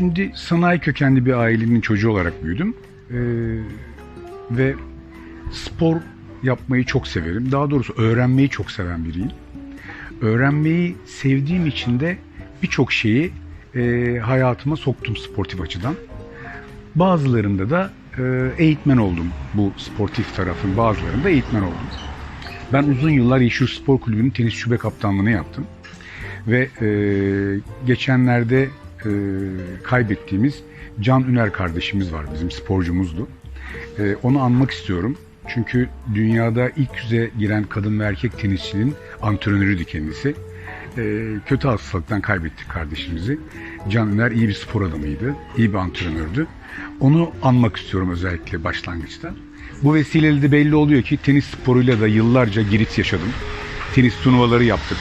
Şimdi sanayi kökenli bir ailenin çocuğu olarak büyüdüm. Ee, ve spor yapmayı çok severim. Daha doğrusu öğrenmeyi çok seven biriyim. Öğrenmeyi sevdiğim için de birçok şeyi e, hayatıma soktum sportif açıdan. Bazılarında da e, eğitmen oldum bu sportif tarafın bazılarında eğitmen oldum. Ben uzun yıllar Yeşil Spor Kulübü'nün tenis şube kaptanlığını yaptım. Ve e, geçenlerde e, kaybettiğimiz Can Üner kardeşimiz var bizim sporcumuzdu. E, onu anmak istiyorum. Çünkü dünyada ilk yüze giren kadın ve erkek tenisçinin antrenörüydü kendisi. E, kötü hastalıktan kaybettik kardeşimizi. Can Üner iyi bir spor adamıydı, iyi bir antrenördü. Onu anmak istiyorum özellikle başlangıçta. Bu vesileyle de belli oluyor ki tenis sporuyla da yıllarca girit yaşadım. Tenis turnuvaları yaptık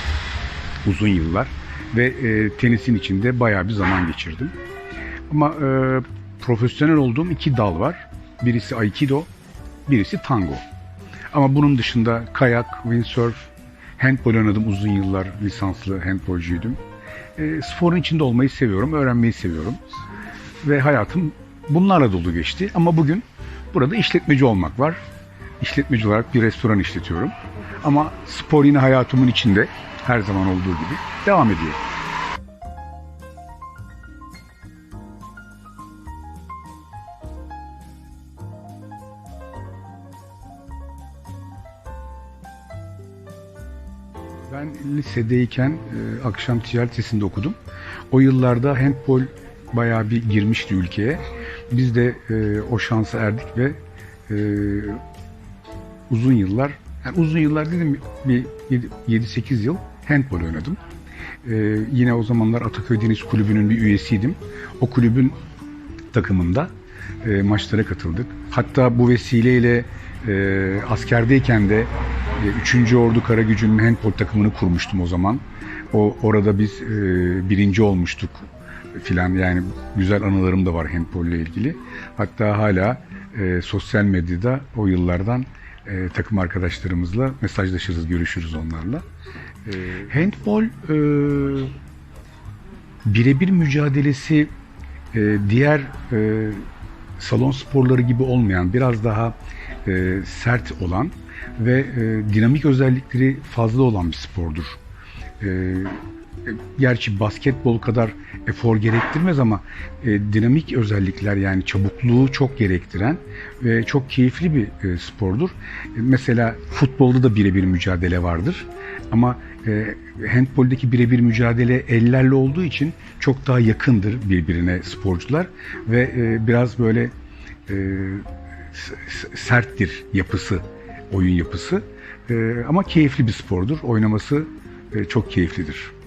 uzun yıllar ve e, tenisin içinde bayağı bir zaman geçirdim. Ama e, profesyonel olduğum iki dal var. Birisi Aikido, birisi Tango. Ama bunun dışında kayak, windsurf, handball oynadım uzun yıllar lisanslı handbolcuydum. E, sporun içinde olmayı seviyorum, öğrenmeyi seviyorum. Ve hayatım bunlarla dolu geçti. Ama bugün burada işletmeci olmak var. İşletmeci olarak bir restoran işletiyorum. Ama spor yine hayatımın içinde her zaman olduğu gibi devam ediyor. Ben lisedeyken e, akşam ticaret lisesinde okudum. O yıllarda handball bayağı bir girmişti ülkeye. Biz de e, o şansa erdik ve e, uzun yıllar, yani uzun yıllar dedim bir 7-8 yıl handball oynadım. E, yine o zamanlar Ataköy Deniz Kulübü'nün bir üyesiydim. O kulübün takımında e, maçlara katıldık. Hatta bu vesileyle e, askerdeyken de e, 3. Ordu Kara Gücü'nün handball takımını kurmuştum o zaman. O orada biz e, birinci olmuştuk filan yani güzel anılarım da var handball ile ilgili. Hatta hala e, sosyal medyada o yıllardan e, takım arkadaşlarımızla mesajlaşırız, görüşürüz onlarla. E, handball e, birebir mücadelesi e, diğer e, salon sporları gibi olmayan, biraz daha e, sert olan ve e, dinamik özellikleri fazla olan bir spordur. E, gerçi basketbol kadar efor gerektirmez ama e, dinamik özellikler yani çabukluğu çok gerektiren ve çok keyifli bir e, spordur. E, mesela futbolda da birebir mücadele vardır ama e, handboldeki birebir mücadele ellerle olduğu için çok daha yakındır birbirine sporcular ve e, biraz böyle e, serttir yapısı, oyun yapısı. E, ama keyifli bir spordur. Oynaması e, çok keyiflidir.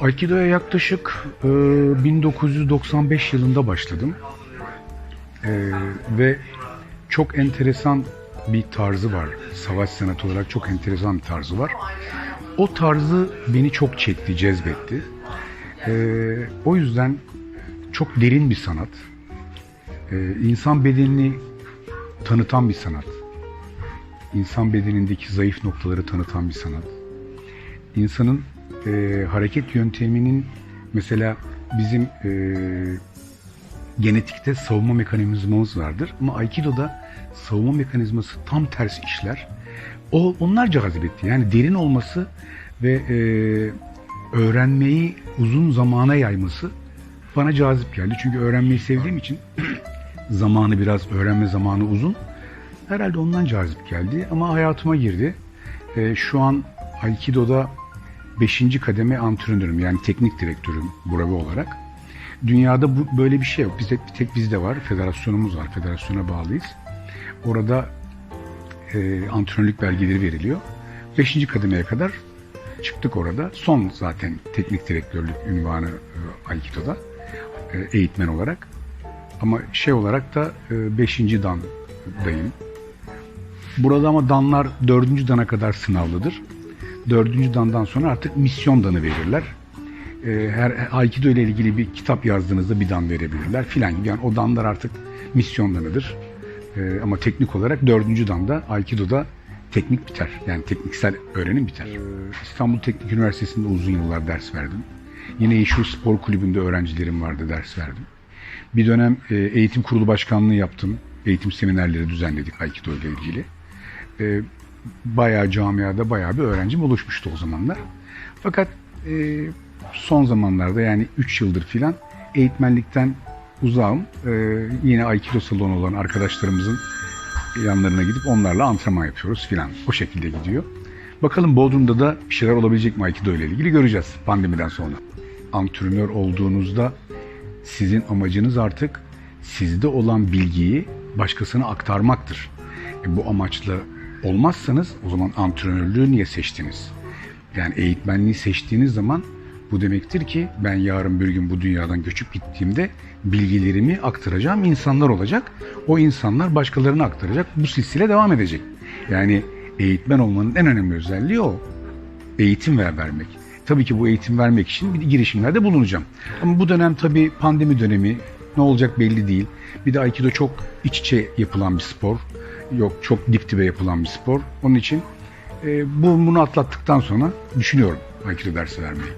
Aikido'ya yaklaşık e, 1995 yılında başladım. E, ve çok enteresan bir tarzı var. Savaş sanatı olarak çok enteresan bir tarzı var. O tarzı beni çok çekti, cezbetti. E, o yüzden çok derin bir sanat. E, insan bedenini tanıtan bir sanat. İnsan bedenindeki zayıf noktaları tanıtan bir sanat. İnsanın e, hareket yönteminin mesela bizim e, genetikte savunma mekanizmamız vardır ama Aikido'da savunma mekanizması tam tersi işler. O onlar cazip etti. Yani derin olması ve e, öğrenmeyi uzun zamana yayması bana cazip geldi. Çünkü öğrenmeyi sevdiğim için zamanı biraz öğrenme zamanı uzun. Herhalde ondan cazip geldi ama hayatıma girdi. E, şu an Aikido'da 5. kademe antrenörüm yani teknik direktörüm burabe olarak. Dünyada bu, böyle bir şey yok. Bizde bir tek bizde var. Federasyonumuz var. Federasyona bağlıyız. Orada e, antrenörlük belgeleri veriliyor. 5. kademeye kadar çıktık orada. Son zaten teknik direktörlük ünvanı e, Aikido'da e, eğitmen olarak. Ama şey olarak da 5. E, dandayım. Burada ama danlar 4. dana kadar sınavlıdır dördüncü dandan sonra artık misyon danı verirler. Ee, her Aikido ile ilgili bir kitap yazdığınızda bir dan verebilirler filan gibi. Yani o danlar artık misyon danıdır. Ee, ama teknik olarak dördüncü danda Aikido'da teknik biter. Yani tekniksel öğrenim biter. Ee, İstanbul Teknik Üniversitesi'nde uzun yıllar ders verdim. Yine Yeşil Spor Kulübü'nde öğrencilerim vardı, ders verdim. Bir dönem e, eğitim kurulu başkanlığı yaptım. Eğitim seminerleri düzenledik Aikido ile ilgili. Bayağı camiada bayağı bir öğrencim oluşmuştu o zamanlar. Fakat e, son zamanlarda yani 3 yıldır filan eğitmenlikten uzağım. E, yine Aikido salonu olan arkadaşlarımızın yanlarına gidip onlarla antrenman yapıyoruz filan. O şekilde gidiyor. Bakalım Bodrum'da da bir şeyler olabilecek mi Aikido ile ilgili göreceğiz pandemiden sonra. Antrenör olduğunuzda sizin amacınız artık sizde olan bilgiyi başkasına aktarmaktır. E, bu amaçla olmazsanız o zaman antrenörlüğü niye seçtiniz? Yani eğitmenliği seçtiğiniz zaman bu demektir ki ben yarın bir gün bu dünyadan göçüp gittiğimde bilgilerimi aktaracağım insanlar olacak. O insanlar başkalarına aktaracak. Bu silsile devam edecek. Yani eğitmen olmanın en önemli özelliği o. Eğitim ver vermek. Tabii ki bu eğitim vermek için bir girişimlerde bulunacağım. Ama bu dönem tabii pandemi dönemi ne olacak belli değil. Bir de Aikido çok iç içe yapılan bir spor. Yok çok dip dibe yapılan bir spor. Onun için e, bu bunu atlattıktan sonra düşünüyorum Aikido dersi vermeyi.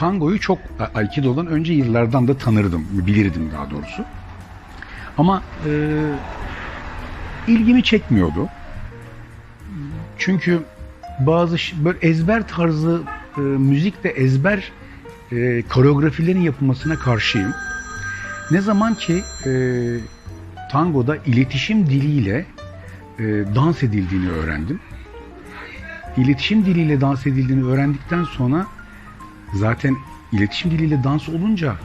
Tangoyu çok Aikido'dan önce yıllardan da tanırdım, bilirdim daha doğrusu. Ama e, ilgimi çekmiyordu. Çünkü bazı böyle ezber tarzı e, müzikle ezber e, koreografilerin yapılmasına karşıyım. Ne zaman ki e, tangoda iletişim diliyle e, dans edildiğini öğrendim. İletişim diliyle dans edildiğini öğrendikten sonra zaten iletişim diliyle dans olunca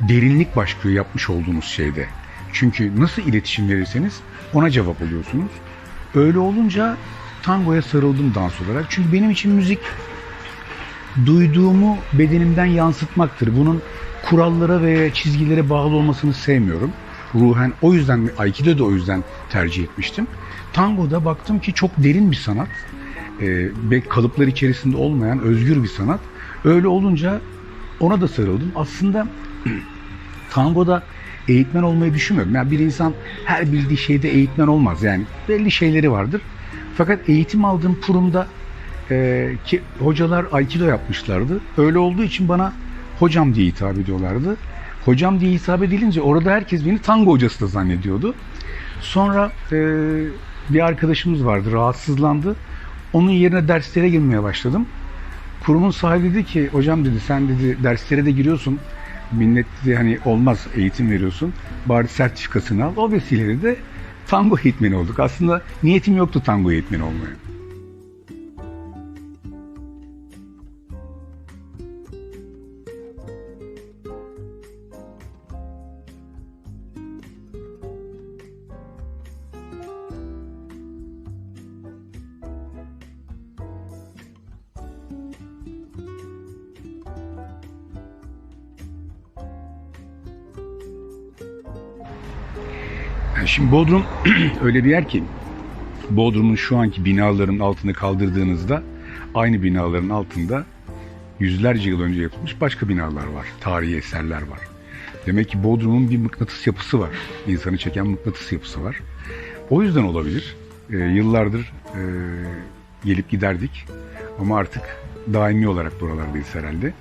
derinlik başlıyor yapmış olduğunuz şeyde. Çünkü nasıl iletişim verirseniz ona cevap alıyorsunuz. Öyle olunca tangoya sarıldım dans olarak. Çünkü benim için müzik duyduğumu bedenimden yansıtmaktır. Bunun kurallara ve çizgilere bağlı olmasını sevmiyorum. Ruhen o yüzden Aikido da o yüzden tercih etmiştim. Tango'da baktım ki çok derin bir sanat. Ee, ve kalıplar içerisinde olmayan özgür bir sanat. Öyle olunca ona da sarıldım. Aslında tangoda eğitmen olmayı düşünmüyorum. Yani bir insan her bildiği şeyde eğitmen olmaz. Yani belli şeyleri vardır. Fakat eğitim aldığım kurumda e, ki hocalar Aikido yapmışlardı. Öyle olduğu için bana hocam diye hitap ediyorlardı. Hocam diye hitap edilince orada herkes beni tango hocası da zannediyordu. Sonra e, bir arkadaşımız vardı rahatsızlandı. Onun yerine derslere girmeye başladım. Kurumun sahibi dedi ki hocam dedi sen dedi derslere de giriyorsun. Millet dedi hani olmaz eğitim veriyorsun. Bari sertifikasını al. O vesileyle de tango eğitmeni olduk. Aslında niyetim yoktu tango eğitmeni olmaya. Şimdi Bodrum öyle bir yer ki Bodrum'un şu anki binaların altını kaldırdığınızda aynı binaların altında yüzlerce yıl önce yapılmış başka binalar var. Tarihi eserler var. Demek ki Bodrum'un bir mıknatıs yapısı var. İnsanı çeken mıknatıs yapısı var. O yüzden olabilir. Ee, yıllardır e, gelip giderdik. Ama artık daimi olarak buralardayız herhalde.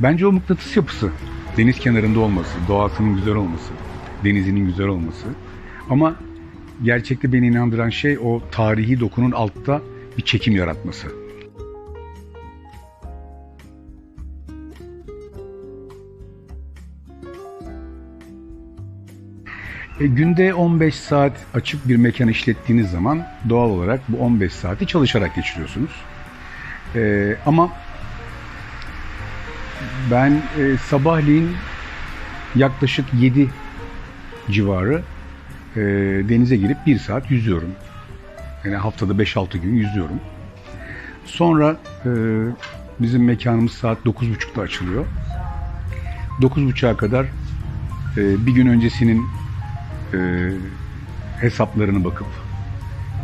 Bence o mıknatıs yapısı, deniz kenarında olması, doğasının güzel olması, denizinin güzel olması. Ama gerçekte beni inandıran şey o tarihi dokunun altta bir çekim yaratması. E, günde 15 saat açık bir mekan işlettiğiniz zaman doğal olarak bu 15 saati çalışarak geçiriyorsunuz. E, ama ben e, sabahleyin yaklaşık 7 civarı e, denize girip 1 saat yüzüyorum. Yani haftada 5-6 gün yüzüyorum. Sonra e, bizim mekanımız saat 9.30'da açılıyor. 9.30'a kadar e, bir gün öncesinin e, hesaplarını bakıp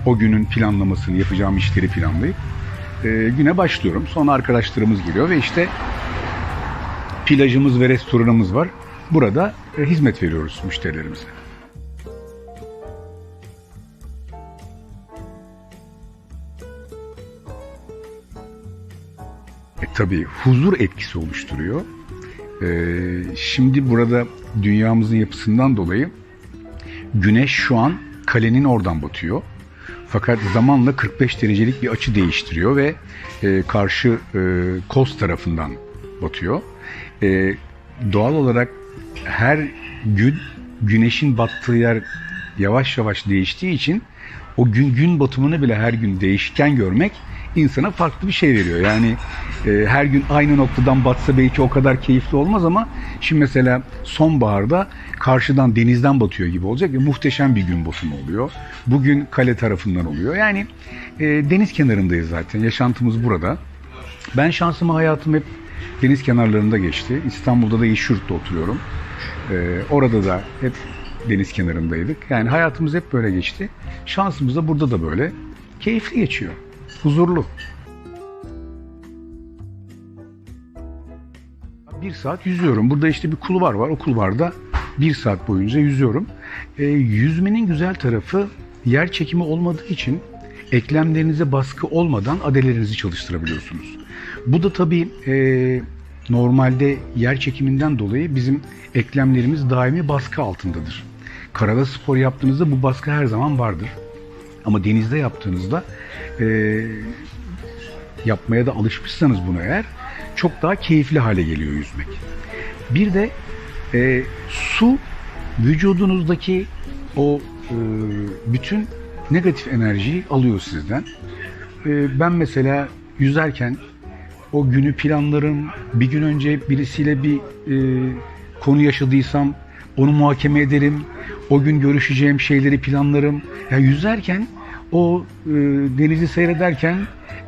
o günün planlamasını yapacağım işleri planlayıp e, güne başlıyorum. Sonra arkadaşlarımız geliyor ve işte plajımız ve restoranımız var. Burada hizmet veriyoruz müşterilerimize. E, tabii huzur etkisi oluşturuyor. E, şimdi burada dünyamızın yapısından dolayı güneş şu an kalenin oradan batıyor. Fakat zamanla 45 derecelik bir açı değiştiriyor ve e, karşı e, Kos tarafından batıyor. E, doğal olarak her gün güneşin battığı yer yavaş yavaş değiştiği için o gün gün batımını bile her gün değişken görmek insana farklı bir şey veriyor. Yani e, her gün aynı noktadan batsa belki o kadar keyifli olmaz ama şimdi mesela sonbaharda karşıdan denizden batıyor gibi olacak ve muhteşem bir gün batımı oluyor. Bugün kale tarafından oluyor. Yani e, deniz kenarındayız zaten. Yaşantımız burada. Ben şansımı hayatım hep deniz kenarlarında geçti. İstanbul'da da Yeşilyurt'ta oturuyorum. E, orada da hep deniz kenarındaydık. Yani hayatımız hep böyle geçti. Şansımız da burada da böyle. Keyifli geçiyor. Huzurlu. Bir saat yüzüyorum. Burada işte bir kulvar var. O kulvarda bir saat boyunca yüzüyorum. E, yüzmenin güzel tarafı yer çekimi olmadığı için eklemlerinize baskı olmadan adelerinizi çalıştırabiliyorsunuz. Bu da tabii e, normalde yer çekiminden dolayı bizim eklemlerimiz daimi baskı altındadır. Karada spor yaptığınızda bu baskı her zaman vardır. Ama denizde yaptığınızda e, yapmaya da alışmışsanız bunu eğer çok daha keyifli hale geliyor yüzmek. Bir de e, su vücudunuzdaki o e, bütün negatif enerjiyi alıyor sizden. E, ben mesela yüzerken o günü planlarım. Bir gün önce birisiyle bir e, konu yaşadıysam onu muhakeme ederim. O gün görüşeceğim şeyleri planlarım. Yani yüzerken o e, denizi seyrederken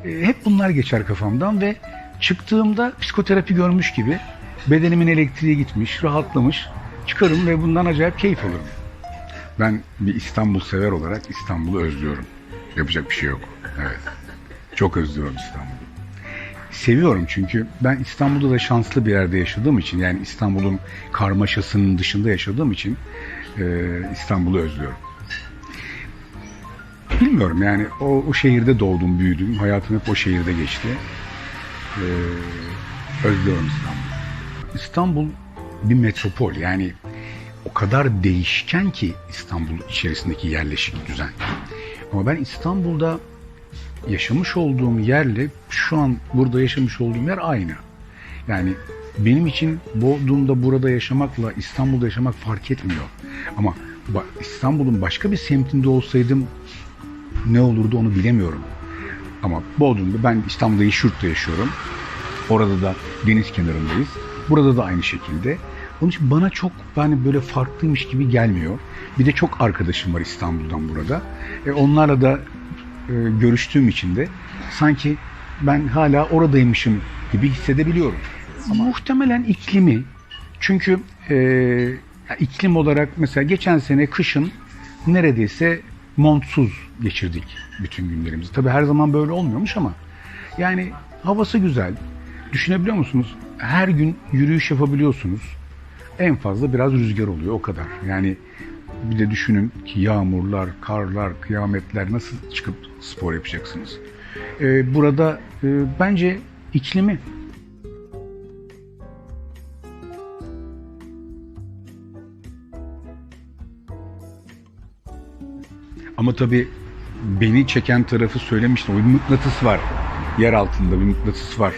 e, hep bunlar geçer kafamdan ve çıktığımda psikoterapi görmüş gibi bedenimin elektriği gitmiş, rahatlamış. Çıkarım ve bundan acayip keyif alırım. Ben bir İstanbul sever olarak İstanbul'u özlüyorum. Yapacak bir şey yok. Evet. Çok özlüyorum İstanbul'u. Seviyorum çünkü ben İstanbul'da da şanslı bir yerde yaşadığım için yani İstanbul'un karmaşasının dışında yaşadığım için e, İstanbul'u özlüyorum. Bilmiyorum yani o, o şehirde doğdum, büyüdüm. Hayatım hep o şehirde geçti. E, özlüyorum İstanbul'u. İstanbul bir metropol yani o kadar değişken ki İstanbul içerisindeki yerleşik düzen. Ama ben İstanbul'da yaşamış olduğum yerle şu an burada yaşamış olduğum yer aynı. Yani benim için Bodrum'da burada yaşamakla İstanbul'da yaşamak fark etmiyor. Ama İstanbul'un başka bir semtinde olsaydım ne olurdu onu bilemiyorum. Ama Bodrum'da ben İstanbul'da Yeşilurt'ta yaşıyorum. Orada da deniz kenarındayız. Burada da aynı şekilde. Onun için bana çok yani böyle farklıymış gibi gelmiyor. Bir de çok arkadaşım var İstanbul'dan burada. E onlarla da görüştüğüm için de sanki ben hala oradaymışım gibi hissedebiliyorum. Ama muhtemelen iklimi çünkü e, iklim olarak mesela geçen sene kışın neredeyse montsuz geçirdik bütün günlerimizi. Tabii her zaman böyle olmuyormuş ama yani havası güzel. Düşünebiliyor musunuz? Her gün yürüyüş yapabiliyorsunuz. En fazla biraz rüzgar oluyor o kadar. Yani bir de düşünün ki yağmurlar, karlar, kıyametler nasıl çıkıp spor yapacaksınız? Ee, burada e, bence iklimi Ama tabii beni çeken tarafı söylemiştim. O bir mıknatıs var. Yer altında bir mıknatıs var.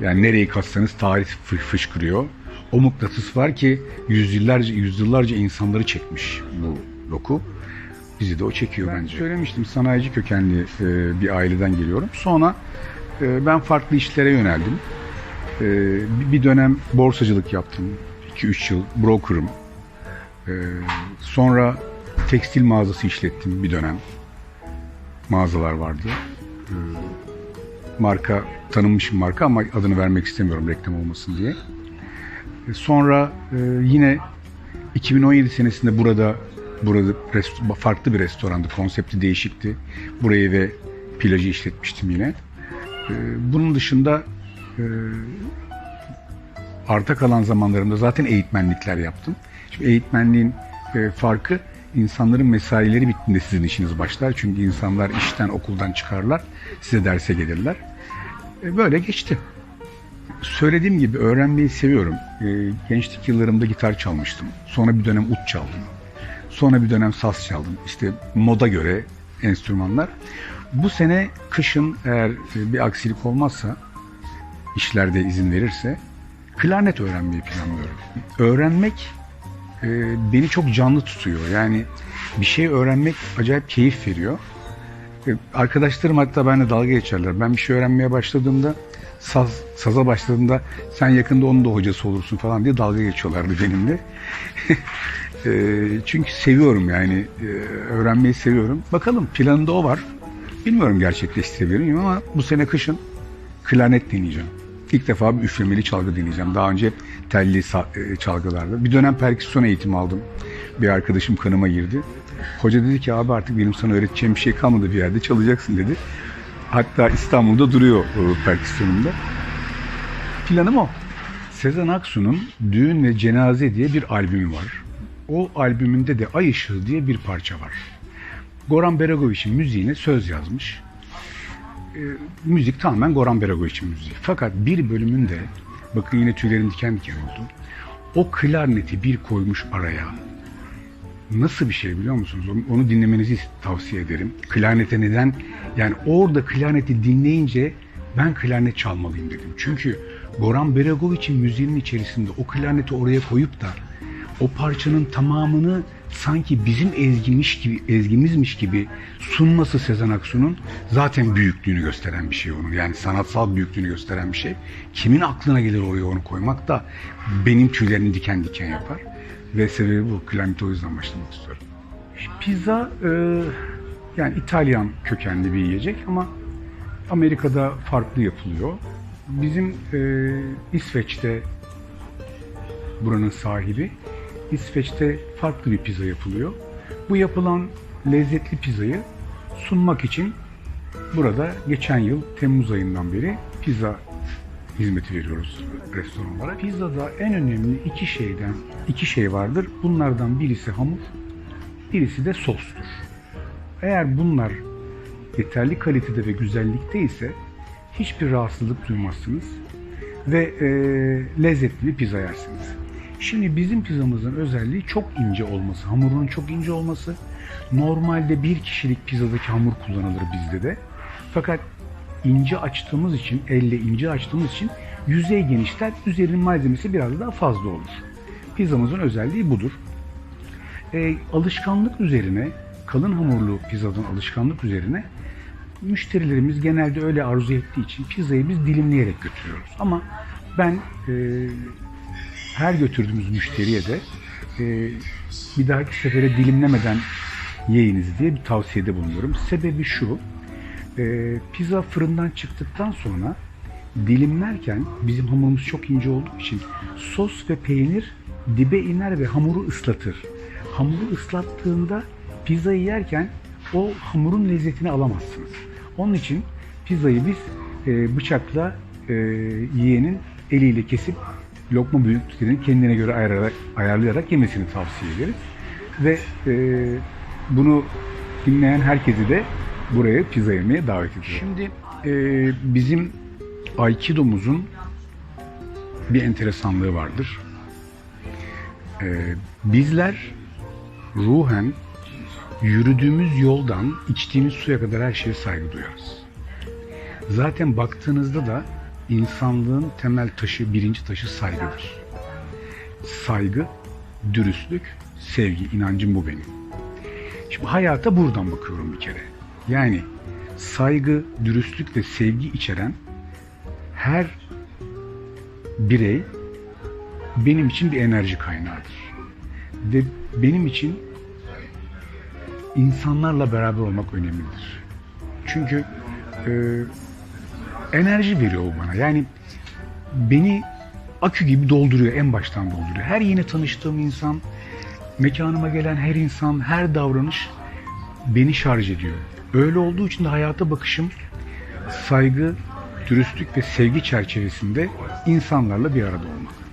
Yani nereyi katsanız tarih fışkırıyor. O mıknatıs var ki yüzyıllarca yüzyıllarca insanları çekmiş bu doku. Bizi de o çekiyor ben bence. Söylemiştim sanayici kökenli e, bir aileden geliyorum. Sonra e, ben farklı işlere yöneldim. E, bir dönem borsacılık yaptım. 2-3 yıl broker'ım. E, sonra tekstil mağazası işlettim bir dönem. Mağazalar vardı. E, marka tanınmış bir marka ama adını vermek istemiyorum reklam olmasın diye. E, sonra e, yine 2017 senesinde burada burada farklı bir restorandı. Konsepti değişikti. Burayı ve plajı işletmiştim yine. Ee, bunun dışında e, arta kalan zamanlarımda zaten eğitmenlikler yaptım. Şimdi eğitmenliğin e, farkı insanların mesaileri bittiğinde sizin işiniz başlar. Çünkü insanlar işten okuldan çıkarlar, size derse gelirler. E, böyle geçti. Söylediğim gibi öğrenmeyi seviyorum. Gençlik yıllarımda gitar çalmıştım. Sonra bir dönem ut çaldım. Sonra bir dönem saz çaldım. İşte moda göre enstrümanlar. Bu sene kışın eğer e, bir aksilik olmazsa, işlerde izin verirse klarnet öğrenmeyi planlıyorum. Öğrenmek e, beni çok canlı tutuyor. Yani bir şey öğrenmek acayip keyif veriyor. E, arkadaşlarım hatta benimle dalga geçerler. Ben bir şey öğrenmeye başladığımda saz, saza başladığımda sen yakında onun da hocası olursun falan diye dalga geçiyorlardı benimle. E, çünkü seviyorum yani e, öğrenmeyi seviyorum. Bakalım planında o var. Bilmiyorum gerçekleştirebilir miyim ama bu sene kışın klarnet deneyeceğim. İlk defa bir üflemeli çalgı deneyeceğim. Daha önce hep telli e, çalgılarda. Bir dönem perküsyon eğitimi aldım. Bir arkadaşım kanıma girdi. Hoca dedi ki abi artık benim sana öğreteceğim bir şey kalmadı bir yerde çalacaksın dedi. Hatta İstanbul'da duruyor o perküsyonumda. Planım o. Sezen Aksu'nun Düğün ve Cenaze diye bir albümü var. O albümünde de Ay Işığı diye bir parça var. Goran Beragoviç'in müziğine söz yazmış. E, müzik tamamen Goran Beragoviç'in müziği. Fakat bir bölümünde, bakın yine tüylerim diken diken oldu. O klarneti bir koymuş araya. Nasıl bir şey biliyor musunuz? Onu, dinlemenizi tavsiye ederim. Klarnete neden? Yani orada klarneti dinleyince ben klarnet çalmalıyım dedim. Çünkü Goran Beragoviç'in müziğinin içerisinde o klarneti oraya koyup da o parçanın tamamını sanki bizim ezgimiş gibi, ezgimizmiş gibi sunması Sezen Aksu'nun zaten büyüklüğünü gösteren bir şey onun. Yani sanatsal büyüklüğünü gösteren bir şey. Kimin aklına gelir oraya onu koymak da benim tüylerimi diken diken yapar. Ve sebebi bu. Klarneti o yüzden başlamak istiyorum. Pizza e, yani İtalyan kökenli bir yiyecek ama Amerika'da farklı yapılıyor. Bizim e, İsveç'te buranın sahibi. İsveç'te farklı bir pizza yapılıyor. Bu yapılan lezzetli pizzayı sunmak için burada geçen yıl Temmuz ayından beri pizza hizmeti veriyoruz restoranlara. Pizzada en önemli iki şeyden iki şey vardır. Bunlardan birisi hamur, birisi de sostur. Eğer bunlar yeterli kalitede ve güzellikte ise hiçbir rahatsızlık duymazsınız ve e, lezzetli bir pizza yersiniz. Şimdi bizim pizzamızın özelliği çok ince olması, hamurunun çok ince olması. Normalde bir kişilik pizzadaki hamur kullanılır bizde de. Fakat ince açtığımız için, elle ince açtığımız için yüzey genişler, üzerinin malzemesi biraz daha fazla olur. Pizzamızın özelliği budur. E, alışkanlık üzerine, kalın hamurlu pizzadan alışkanlık üzerine müşterilerimiz genelde öyle arzu ettiği için pizzayı biz dilimleyerek götürüyoruz. Ama ben e, her götürdüğümüz müşteriye de e, bir dahaki sefere dilimlemeden yiyiniz diye bir tavsiyede bulunuyorum. Sebebi şu, e, pizza fırından çıktıktan sonra dilimlerken bizim hamurumuz çok ince olduğu için sos ve peynir dibe iner ve hamuru ıslatır. Hamuru ıslattığında pizzayı yerken o hamurun lezzetini alamazsınız. Onun için pizzayı biz e, bıçakla e, yiyenin eliyle kesip lokma büyüklüklerini kendine göre ayararak, ayarlayarak yemesini tavsiye ederiz. Ve e, bunu dinleyen herkesi de buraya pizza yemeye davet ediyoruz. Şimdi e, bizim Aikido'muzun bir enteresanlığı vardır. E, bizler ruhen yürüdüğümüz yoldan içtiğimiz suya kadar her şeye saygı duyarız. Zaten baktığınızda da insanlığın temel taşı, birinci taşı saygıdır. Saygı, dürüstlük, sevgi, inancım bu benim. Şimdi hayata buradan bakıyorum bir kere. Yani saygı, dürüstlük ve sevgi içeren her birey benim için bir enerji kaynağıdır. Ve benim için insanlarla beraber olmak önemlidir. Çünkü e, enerji veriyor o bana. Yani beni akü gibi dolduruyor, en baştan dolduruyor. Her yeni tanıştığım insan Mekanıma gelen her insan, her davranış beni şarj ediyor. Öyle olduğu için de hayata bakışım saygı, dürüstlük ve sevgi çerçevesinde insanlarla bir arada olmak.